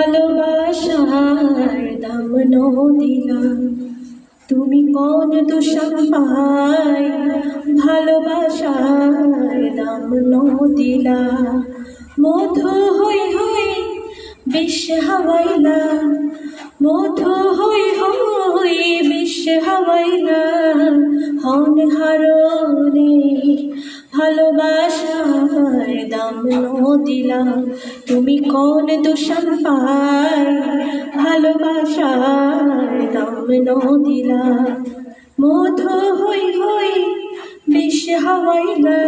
ভালোবাসার দাম দিলাম তুমি কোন দোষণ পাই ভালোবাসার দাম দিলা মধু হই হই বিশ্ব হাওয়াইলা। মধু হই হই বিশ্ব হাওয়াইলা। হন হারণে ভালোবাসার দাম দিলা তুমি কোন দোষণ পাই ভালোবাসার দাম দিলা মধু হই হই বিশ্ব হাওয়াইলা।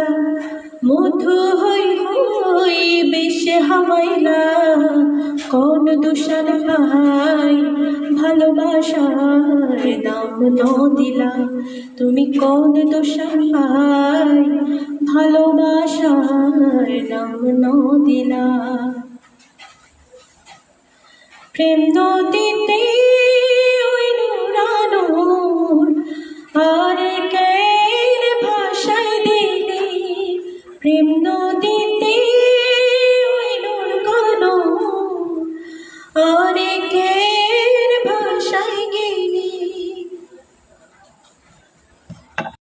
মধু হই হই বিশ্ব হাওয়াইলা। কোন দূষণ পাই? ভালোবাসার দাম দিলা তুমি কোন দূষণ পাই নদিনা। প্রেম নদীতে ওই নুরানোর আর কের ভাষায় দিলে? প্রেম নদীতে ওই নুর কানো আর কের